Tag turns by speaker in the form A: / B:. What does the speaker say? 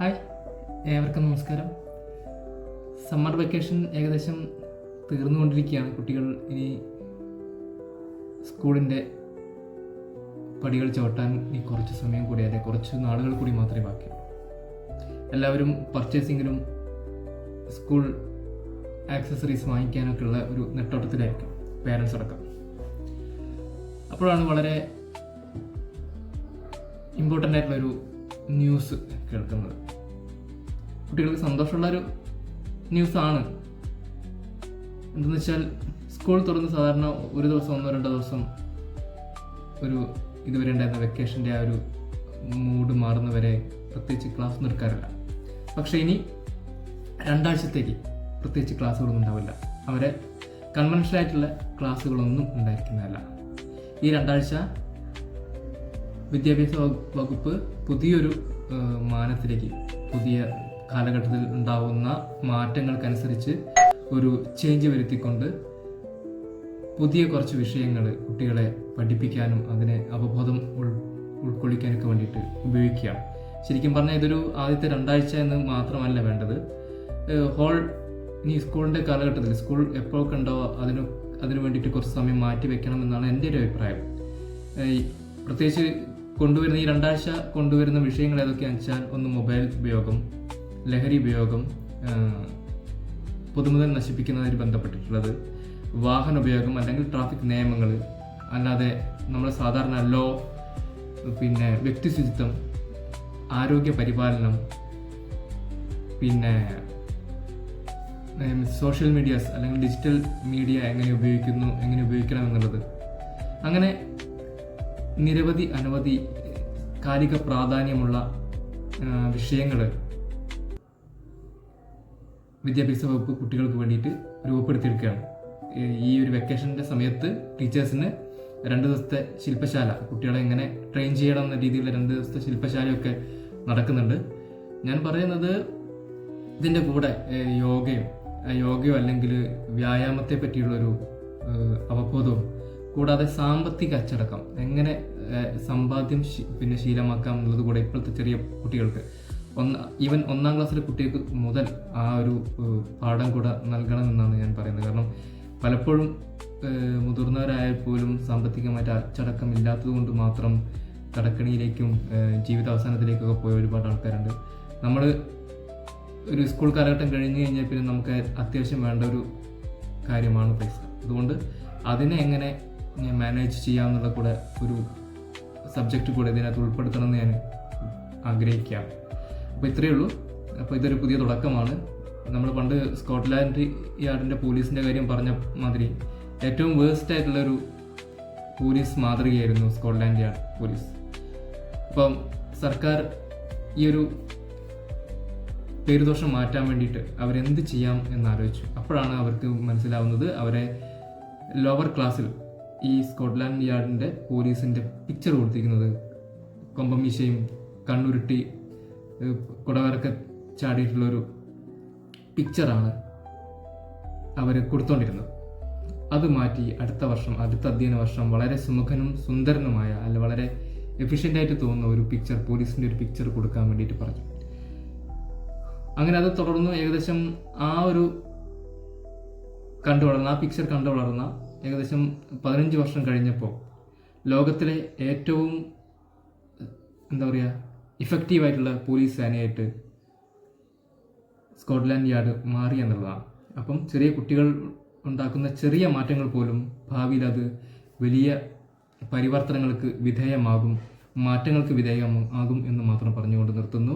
A: Hi ഏവർക്കും നമസ്കാരം. Summer vacation ഏകദേശം തീർന്നുകൊണ്ടിരിക്കുകയാണ്. കുട്ടികൾ ഇനി സ്കൂളിന്റെ പടികൾ ചവിട്ടാൻ ഇനി കുറച്ച് സമയം കൂടി അല്ലെ കുറച്ച് നാളുകൾ കൂടി മാത്രമേ ബാക്കിയുള്ളൂ എല്ലാവരും പർച്ചേസിങ്ങിനും സ്കൂൾ ആക്സസറീസ് വാങ്ങിക്കാനൊക്കെ ഉള്ള ഒരു നെട്ടോട്ടത്തിലായിരിക്കും പേരൻസ് അടക്കം. അപ്പോഴാണ് വളരെ ഇമ്പോർട്ടന്റ് ആയിട്ടുള്ളൊരു ന്യൂസ് കേൾക്കുന്നത്. കുട്ടികൾക്ക് സന്തോഷമുള്ളൊരു ന്യൂസാണ്. എന്തെന്ന് വെച്ചാൽ സ്കൂൾ തുറന്ന് സാധാരണ ഒരു ദിവസം ഒന്നോ രണ്ടോ ദിവസം ഒരു ഇതുവരെ ഉണ്ടായിരുന്ന വെക്കേഷന്റെ ആ ഒരു മൂഡ് മാറുന്നവരെ പ്രത്യേകിച്ച് ക്ലാസ് എടുക്കാറില്ല പക്ഷേ ഇനി രണ്ടാഴ്ചത്തേക്ക് പ്രത്യേകിച്ച് ക്ലാസ്സുകളൊന്നും ഉണ്ടാവില്ല. അവരെ കൺവെൻഷനൽ ആയിട്ടുള്ള ക്ലാസ്സുകളൊന്നും ഉണ്ടായിരിക്കുന്നതല്ല. ഈ രണ്ടാഴ്ച വിദ്യാഭ്യാസ വകുപ്പ് പുതിയൊരു മാനത്തിലേക്ക് പുതിയ കാലഘട്ടത്തിൽ ഉണ്ടാവുന്ന മാറ്റങ്ങൾക്കനുസരിച്ച് ഒരു ചേഞ്ച് വരുത്തിക്കൊണ്ട് പുതിയ കുറച്ച് വിഷയങ്ങൾ കുട്ടികളെ പഠിപ്പിക്കാനും അതിനെ അവബോധം ഉൾ ഉൾക്കൊള്ളിക്കാനൊക്കെ വേണ്ടിയിട്ട് ഉപയോഗിക്കുകയാണ്. ശരിക്കും പറഞ്ഞാൽ ഇതൊരു ആദ്യത്തെ രണ്ടാഴ്ച എന്ന് മാത്രമല്ല വേണ്ടത്. ഹോൾ ഇനി സ്കൂളിന്റെ കാലഘട്ടത്തിൽ സ്കൂൾ എപ്പോഴൊക്കെ ഉണ്ടോ അതിന് അതിന് വേണ്ടിയിട്ട് കുറച്ച് സമയം മാറ്റി വെക്കണം എന്നാണ് എന്റെ ഒരു അഭിപ്രായം. പ്രത്യേകിച്ച് കൊണ്ടുവരുന്ന ഈ രണ്ടാഴ്ച കൊണ്ടുവരുന്ന വിഷയങ്ങൾ ഏതൊക്കെയാണെന്ന് വെച്ചാൽ ഒന്ന് മൊബൈൽ ഉപയോഗം ലഹരി ഉപയോഗം പൊതുമുതൽ നശിപ്പിക്കുന്നതിന് ബന്ധപ്പെട്ടിട്ടുള്ളത് വാഹന ഉപയോഗം അല്ലെങ്കിൽ ട്രാഫിക് നിയമങ്ങൾ അല്ലാതെ നമ്മൾ സാധാരണ ലോ പിന്നെ വ്യക്തി ശുചിത്വം ആരോഗ്യ പരിപാലനം പിന്നെ സോഷ്യൽ മീഡിയാസ് അല്ലെങ്കിൽ ഡിജിറ്റൽ മീഡിയ എങ്ങനെ ഉപയോഗിക്കുന്നു എങ്ങനെ ഉപയോഗിക്കണം എന്നുള്ളത്. അങ്ങനെ നിരവധി അനവധി കാലിക പ്രാധാന്യമുള്ള വിഷയങ്ങൾ വിദ്യാഭ്യാസ വകുപ്പ് കുട്ടികൾക്ക് വേണ്ടിയിട്ട് രൂപപ്പെടുത്തിയെടുക്കുകയാണ് ഈ- ഒരു വെക്കേഷന്റെ സമയത്ത് ടീച്ചേഴ്സിന് രണ്ട് ദിവസത്തെ ശില്പശാല കുട്ടികളെ എങ്ങനെ ട്രെയിൻ ചെയ്യണം എന്ന രീതിയിലുള്ള രണ്ട് ദിവസത്തെ ശില്പശാലയൊക്കെ നടക്കുന്നുണ്ട്. ഞാൻ പറയുന്നത് ഇതിന്റെ കൂടെ യോഗയും യോഗയോ അല്ലെങ്കിൽ വ്യായാമത്തെ പറ്റിയുള്ളൊരു അവബോധവും കൂടാതെ സാമ്പത്തിക അച്ചടക്കം എങ്ങനെ സമ്പാദ്യം പിന്നെ ശീലമാക്കാം എന്നുള്ളത് കൂടെ ഇപ്പോഴത്തെ ചെറിയ കുട്ടികൾക്ക്. ഒന്ന് ഈവൻ ഒന്നാം ക്ലാസ്സിലെ കുട്ടികൾക്ക് മുതൽ ആ ഒരു പാഠം കൂടെ നൽകണമെന്നാണ് ഞാൻ പറയുന്നത്. കാരണം പലപ്പോഴും മുതിർന്നവരായാൽ പോലും സാമ്പത്തികമായിട്ട് അച്ചടക്കം ഇല്ലാത്തത് കൊണ്ട് മാത്രം കടക്കണിയിലേക്കും ജീവിത അവസാനത്തിലേക്കൊക്കെ പോയ ഒരുപാട് ആൾക്കാരുണ്ട്. നമ്മൾ ഒരു സ്കൂൾ കാലഘട്ടം കഴിഞ്ഞ് കഴിഞ്ഞാൽ പിന്നെ നമുക്ക് അത്യാവശ്യം വേണ്ട ഒരു കാര്യമാണ് പൈസ. അതുകൊണ്ട് അതിനെ എങ്ങനെ മാനേജ് ചെയ്യാമെന്നുള്ള കൂടെ ഒരു സബ്ജക്റ്റ് കൂടെ ഇതിനകത്ത് ഉൾപ്പെടുത്തണം എന്ന് ഞാൻ ആഗ്രഹിക്കുകയാണ്. അപ്പോൾ ഇത്രയേ ഉള്ളൂ. അപ്പോൾ ഇതൊരു പുതിയ തുടക്കമാണ്. നമ്മൾ പണ്ട് സ്കോട്ട്ലാൻഡ് യാർഡിന്റെ പോലീസിന്റെ കാര്യം പറഞ്ഞ മാതിരി ഏറ്റവും വേഴ്സ്റ്റ് ആയിട്ടുള്ളൊരു പോലീസ് മാതൃകയായിരുന്നു സ്കോട്ട്ലാൻഡ് യാർഡ് പോലീസ്. അപ്പം സർക്കാർ ഈ ഒരു പേരുദോഷം മാറ്റാൻ വേണ്ടിയിട്ട് അവരെന്ത് ചെയ്യാം എന്നാലോചിച്ചു. അപ്പോഴാണ് അവർക്ക് മനസ്സിലാവുന്നത് അവരെ ലോവർ ക്ലാസ്സിൽ ഈ സ്കോട്ട്ലാൻഡ് യാർഡിന്റെ പോലീസിന്റെ പിക്ചർ കൊടുത്തിരിക്കുന്നത് കൊമ്പമീശയും കണ്ണുരുട്ടി കുടവരക്കെ ചാടിയിട്ടുള്ളൊരു പിക്ചറാണ് അവർ കൊടുത്തോണ്ടിരുന്നത്. അത് മാറ്റി അടുത്ത വർഷം അടുത്ത അധ്യയന വർഷം വളരെ സുമുഖനും സുന്ദരനുമായ അല്ല വളരെ എഫിഷ്യന്റ് ആയിട്ട് തോന്നുന്ന ഒരു പിക്ചർ പോലീസിന്റെ ഒരു പിക്ചർ കൊടുക്കാൻ വേണ്ടിയിട്ട് പറഞ്ഞു. അങ്ങനെ അത് തുടർന്ന് ഏകദേശം ആ ഒരു കണ്ടു വളർന്ന ആ പിക്ചർ കണ്ടു വളർന്ന ഏകദേശം പതിനഞ്ച് വർഷം കഴിഞ്ഞപ്പോൾ ലോകത്തിലെ ഏറ്റവും എന്താ പറയുക ഇഫക്റ്റീവായിട്ടുള്ള പോലീസ് സേനയായിട്ട് സ്കോട്ട്ലാൻഡ് യാർഡ് മാറി എന്നുള്ളതാണ്. അപ്പം ചെറിയ കുട്ടികൾ ഉണ്ടാക്കുന്ന ചെറിയ മാറ്റങ്ങൾ പോലും ഭാവിയിൽ അത് വലിയ പരിവർത്തനങ്ങൾക്ക് വിധേയമാകും മാറ്റങ്ങൾക്ക് വിധേയമാകും എന്ന് മാത്രം പറഞ്ഞുകൊണ്ട് നിർത്തുന്നു.